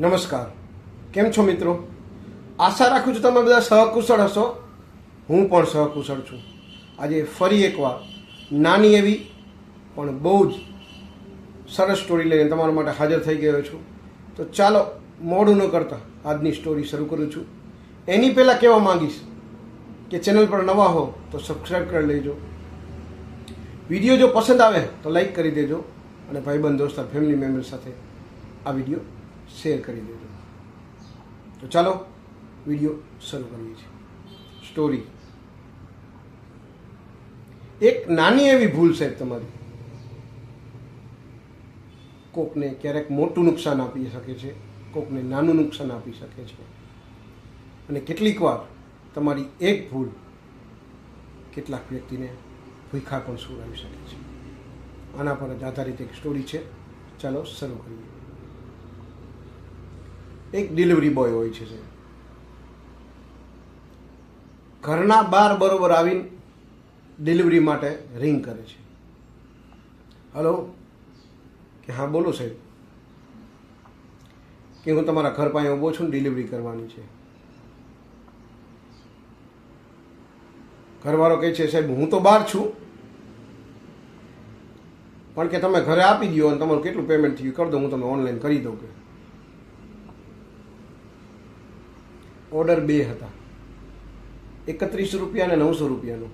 નમસ્કાર. કેમ છો મિત્રો? આશા રાખું છું તમે બધા સહકુશળ હશો. હું પણ સહકુશળ છું. આજે ફરી એકવાર નાની એવી, પણ બહુ જ સરસ સ્ટોરી લઈને તમારા માટે હાજર થઈ ગયો છું. તો ચાલો, મોડું ન કરતા આજની સ્ટોરી શરૂ કરું છું. એની પહેલાં કહેવા માંગીશ કે ચેનલ પર નવા હો તો સબસ્ક્રાઈબ કરી લેજો. વીડિયો જો પસંદ આવે તો લાઈક કરી દેજો. અને ભાઈબંધ, દોસ્તાર ફેમિલી મેમ્બર સાથે આ વીડિયો શેર કરી દેજો તો ચાલો, વીડિયો શરૂ કરીએ છીએ. સ્ટોરી એક નાની એવી ભૂલ સાહેબ તમારી. કોકને ક્યારેક મોટું નુકસાન આપી શકે છે, કોકને નાનું નુકસાન આપી શકે છે. અને કેટલીક વાર તમારી એક ભૂલ કેટલાક વ્યક્તિને ભૂખા પણ સુરાવી શકે છે. આના પર જ આધારિત એક સ્ટોરી છે. ચાલો, શરૂ કરીએ. એક ડિલિવરી બોય હોય છે. ઘરના બાર બરોબર આવીને ડિલિવરી માટે રિંગ કરે છે. હલો કે હા, બોલો સાહેબ. કે હું તમારા ઘર પાસે ઊભો છું ને ડિલિવરી કરવાની છે. ઘરવાળો કહે છે, સાહેબ, હું તો બહાર છું. પણ કે તમે ઘરે આપી દો અને તમારું કેટલું પેમેન્ટ થયું કરી દો, હું તમને ઓનલાઈન કરી દઉં. કે ઓર્ડર બે હતા. એકત્રીસ રૂપિયા અને નવસો રૂપિયાનો.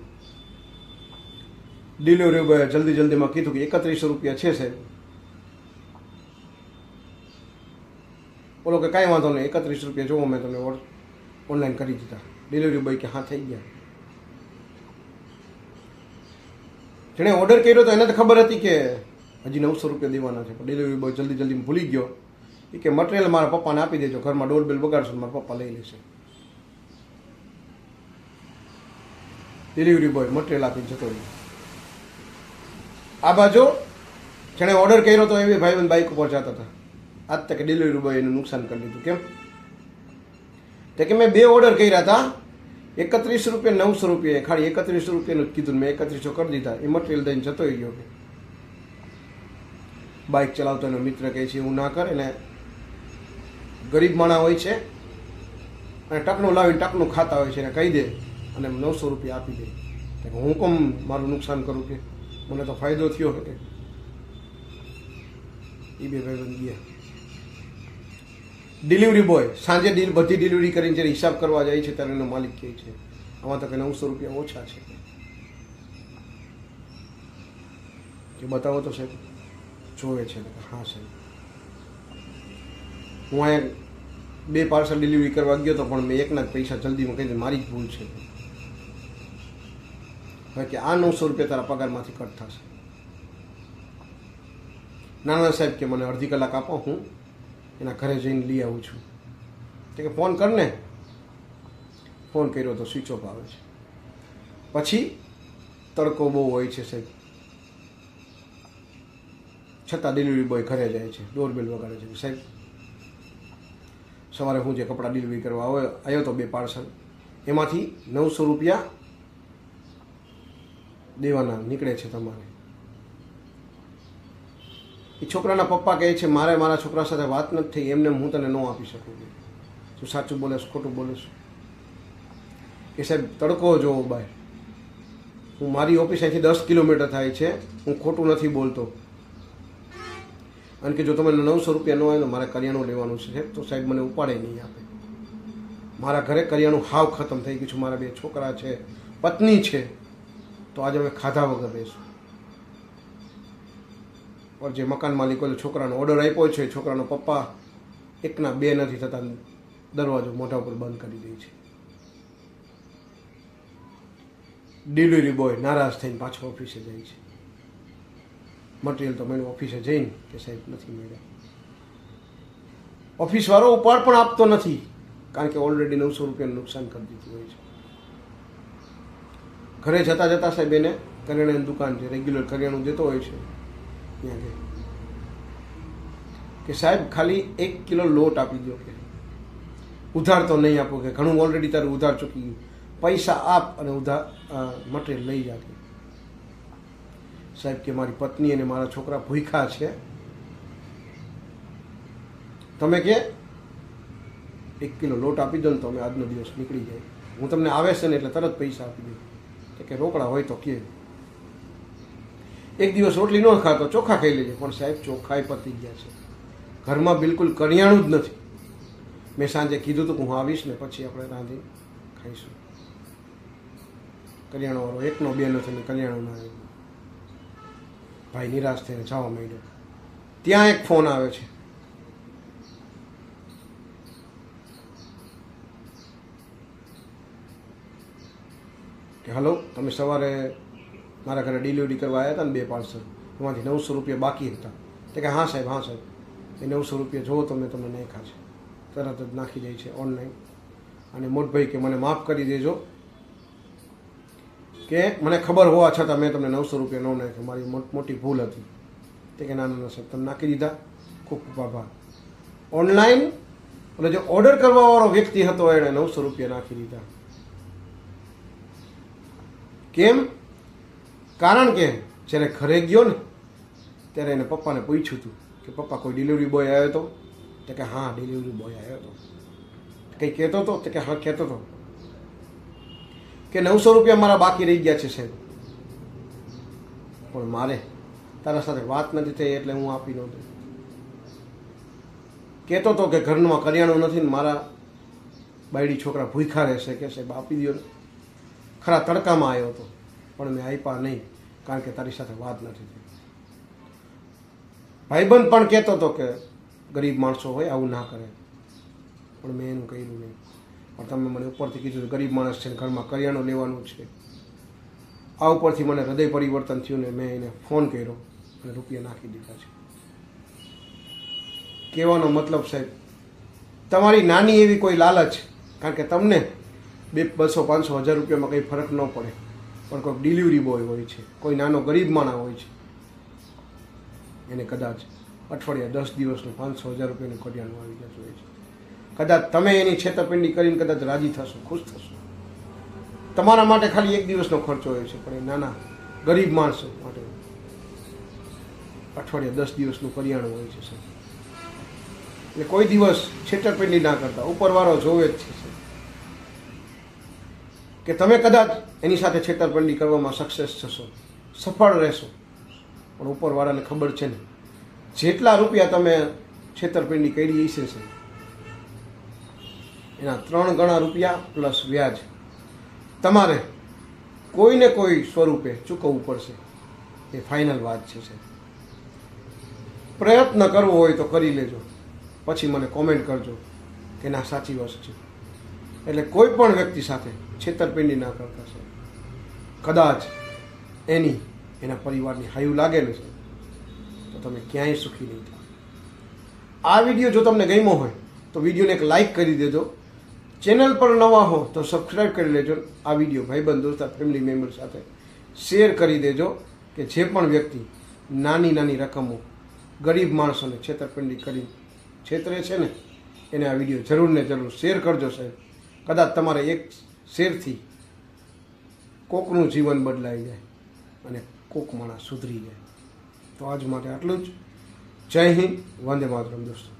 ડિલિવરી બોય જલ્દી જલ્દીમાં કીધું કે એકત્રીસો રૂપિયા છે સાહેબ. બોલો કે કાંઈ વાંધો નહીં, એકત્રીસ રૂપિયા જોવો, મેં તમને ઓનલાઈન કરી દીધા. ડિલિવરી બોય કે હા, થઈ ગયા. જેણે ઓર્ડર કર્યો તો એને તો ખબર હતી કે હજી નવસો રૂપિયા દેવાના છે. પણ ડિલિવરી બોય જલ્દી જલ્દી ભૂલી ગયો. એ કે મટીરિયલ મારા પપ્પાને આપી દેજો, ઘરમાં ડોર બેલ બગાડશો મારા પપ્પા લઈ લેશે. ડિલિવરી બોય મટીરિયલ આપીને જતો રહ્યો. આ બાજુ જેણે ઓર્ડર કર્યો તો એવી ભાઈબંધ બાઇક ઉપર જતા હતા. આજ તક ડિલિવરી બોય એનું નુકસાન કરી દીધું, કેમ? તો કે મેં બે ઓર્ડર કર્યા હતા. એકત્રીસ રૂપિયા, નવસો રૂપિયા, ખાલી એકત્રીસ રૂપિયાનું જ કીધું મેં એકત્રીસો કરી દીધા. એ મટીરિયલ દઈને જતો ગયો કે. બાઇક ચલાવતો એનો મિત્ર કહે છે, એવું ના કરે ને ગરીબ માણા હોય છે, અને ટકનું લાવીને ટકનું ખાતા હોય છે, એને કહી દે. અને નવસો રૂપિયા આપી દે. હું કોમ મારું નુકસાન કરું કે? મને તો ફાયદો થયો કે એ બે ભાઈ ગયા. ડિલિવરી બોય સાંજે ડીલ બધી ડિલિવરી કરીને જ્યારે હિસાબ કરવા જાય છે ત્યારે એનો માલિક કહે છે, આમાં તો કે નવસો રૂપિયા ઓછા છે. કે બતાવો તો સાહેબ. જોવે છે. હા, સાહેબ. હું અહીંયા બે પાર્સલ ડિલિવરી કરવા ગયો તો પણ મેં એકના જ પૈસા જલ્દીમાં કહી મારી જ ભૂલ છે. હવે કે આ નવસો રૂપિયા તારા પગારમાંથી કટ થશે. ના ના સાહેબ કે મને અડધી કલાક આપો, હું એના ઘરે જઈને લઈ આવું છું. તે કે ફોન કર ને. ફોન કર્યો તો સ્વિચ ઓફ આવે છે. પછી તડકો બહુ હોય છે સાહેબ. છતાં ડિલિવરી બોય ઘરે જાય છે ડોરબેલ વગાડે છે. સાહેબ, સવારે હું જે કપડાં ડિલિવરી કરવા આવ્યો આવ્યો તો બે પાર્સલ એમાંથી નવસો રૂપિયા દેવાના, નીકળે છે તમારે. એ છોકરાના પપ્પા કહે છે, મારે મારા છોકરા સાથે વાત નથી થઈ, એમને હું તને ન આપી શકું. તું સાચું બોલેશ ખોટું બોલેશ કે સાહેબ, તડકો જોવો બાય હું મારી ઓફિસ અહીંથી દસ કિલોમીટર થાય છે, હું ખોટું નથી બોલતો. અને કે જો તમે નવસો રૂપિયા ન હોય તો મારે કરિયાણું લેવાનું છે તો સાહેબ મને ઉપાડે નહીં આપે. મારા ઘરે કરિયાણું હાવ ખતમ થઈ ગયું છે, મારા બે છોકરા છે, પત્ની છે. તો આજે અમે ખાધા વગર રહીશું પણ જે મકાન માલિકોએ છોકરાનો ઓર્ડર આપ્યો છે, છોકરાનો પપ્પા, એકના બે નથી થતા, દરવાજો મોઢા ઉપર બંધ કરી દે છે. ડિલિવરી બોય નારાજ થઈને પાછો ઓફિસે જાય છે. મટીરિયલ તો મેળવું ઓફિસે જઈને કે સાહેબ નથી મળ્યા. ઓફિસવાળો ઉપાડ પણ આપતો નથી, કારણ કે ઓલરેડી નવસો રૂપિયાનું નુકસાન કરી દીધું હોય છે. ઘરે જતાં જતાં સાહેબ એને કરિયાણાની દુકાન છે રેગ્યુલર કરિયાણું દેતો હોય છે, ત્યાં કે સાહેબ, ખાલી એક કિલો લોટ આપી દો કે. ઉધાર તો નહીં આપો કે, ઘણું ઓલરેડી તારું ઉધાર ચૂકી ગયું. પૈસા આપ અને ઉધાર મટીરિયલ લઈ જા સાહેબ કે મારી પત્ની અને મારા છોકરા ભૂખ્યા છે. તમે કે, એક કિલો લોટ આપી દો ને તો અમે આજનો દિવસ નીકળી જાય. હું તમને આવે છે ને એટલે તરત પૈસા આપી દઉં. તો કે રોકડા હોય તો કે. એક દિવસ રોટલી ન ખાતો, ચોખા ખાઈ લેજે. પણ સાહેબ ચોખાય પતી ગયા છે. ઘરમાં બિલકુલ કરિયાણું જ નથી. મેં સાંજે કીધું હતું કે હું આવીશ ને પછી આપણે રાંધી ખાઈશું. કરિયાણાવાળો એકનો બે નથી ને કરિયાણું ના ભાઈ નિરાશ થઈને જવા માંડ્યો. ત્યાં એક ફોન આવે છે કે હલો તમે સવારે મારા ઘરે ડિલિવરી કરવા આવ્યા હતા ને બે પાર્સલ એમાંથી નવસો રૂપિયા બાકી હતા. તે કે હા સાહેબ હા સાહેબ. એ નવસો રૂપિયા જોવો તો મેં તમને નહીં છે તરત જ નાખી જાય છે ઓનલાઈન અને મોટભાઈ કે મને માફ કરી દેજો. કે મને ખબર હોવા છતાં મેં તમને નવસો રૂપિયા ન નાખ્યું. મારી મોટ- ભૂલ હતી. તે કે ના ના સાહેબ, તમે નાખી દીધા. ખૂબ ખૂબ આભાર. ઓનલાઈન અને જે ઓર્ડર કરવાવાળો વ્યક્તિ હતો, એણે નવસો રૂપિયા નાખી દીધા. કેમ? કારણ કે જ્યારે ઘરે ગયો ને, ત્યારે એને પપ્પાને પૂછ્યું હતું કે પપ્પા, કોઈ ડિલિવરી બોય આવ્યો હતો તો કે હા ડિલિવરી બોય આવ્યો હતો કંઈ કહેતો હતો તો કે હા, કહેતો હતો કે નવસો રૂપિયા મારા બાકી રહી ગયા છે સાહેબ. પણ મારે તારા સાથે વાત નથી થઈ એટલે હું આપી નહોતો કહેતો હતો કે ઘરમાં કરિયાણું નથી ને મારા બાયડી છોકરા ભૂખા રહેશે કે સાહેબ, આપી દો ને. ખરા તડકામાં આવ્યો હતો, પણ મેં આપ્યા નહીં, કારણ કે તારી સાથે વાત નથી થઈ. ભાઈબંધ પણ કહેતો હતો કે ગરીબ માણસો હોય, આવું ના કરે. પણ મેં એનું કહ્યું નહીં. પણ તમે મને ઉપરથી કીધું ગરીબ માણસ છે ઘરમાં કરિયાણું લેવાનું છે. આ ઉપરથી મને હૃદય પરિવર્તન થયું ને મેં એને ફોન કર્યો અને રૂપિયા નાખી દીધા છે. કહેવાનો મતલબ સાહેબ, તમારી નાની એવી કોઈ લાલચ, કારણ કે તમને બે, બસો, પાંચસો, હજાર રૂપિયામાં કંઈ ફરક ન પડે. પણ કોઈ ડિલિવરી બોય હોય છે, કોઈ નાનો ગરીબ માણા હોય છે, એને કદાચ અઠવાડિયા દસ દિવસનું પાંચસો, હજાર રૂપિયાનું કરિયાણું આવી જતું હોય છે. કદાચ તમે એની છેતરપિંડી કરીને કદાચ રાજી થશો, ખુશ થશો. તમારા માટે ખાલી એક દિવસનો ખર્ચો હોય છે, પણ એ નાના ગરીબ માણસો માટે અઠવાડિયા દસ દિવસનું કરિયાણું હોય છે સર એટલે કોઈ દિવસ છેતરપિંડી ના કરતા. ઉપરવાળો જોવે જ છે સર કે તમે કદાચ એની સાથે છેતરપિંડી કરવામાં સક્સેસ થશો, સફળ રહેશો. પણ ઉપરવાળાને ખબર છે ને, જેટલા રૂપિયા તમે છેતરપિંડી કરી હશે છે એના ત્રણ ગણા રૂપિયા પ્લસ વ્યાજ તમારે કોઈને કોઈ સ્વરૂપે ચૂકવવું પડશે. એ ફાઇનલ વાત છે સાહેબ પ્રયત્ન કરવો હોય તો કરી લેજો. પછી મને કોમેન્ટ કરજો. કે ના સાચી વસ્તુ છે. એટલે કોઈ પણ વ્યક્તિ સાથે છેતરપિંડી ના કરતા છે. કદાચ એની, એના પરિવારની હાયું લાગેલું છે, તો તમે ક્યાંય સુખી નહીં થાઓ આ વીડિયો જો તમને ગમ્યો હોય, તો વિડીયોને એક લાઈક કરી દેજો. ચેનલ પર નવા હો, તો સબસ્ક્રાઈબ કરી લેજો. આ વીડિયો ભાઈબંધ દોસ્તા ફેમિલી મેમ્બર સાથે શેર કરી દેજો કે જે પણ વ્યક્તિ નાની નાની રકમો ગરીબ માણસોને છેતરપિંડી કરી છેતરે છે ને, એને આ વીડિયો જરૂર ને જરૂર શેર કરજો સાહેબ. કદાચ તમારે એક શેરથી કોકનું જીવન બદલાઈ જાય અને કોક માણસ સુધરી જાય. તો આજ માટે આટલું જ. જય હિન્દ, વંદે માતરમ દોસ્તો.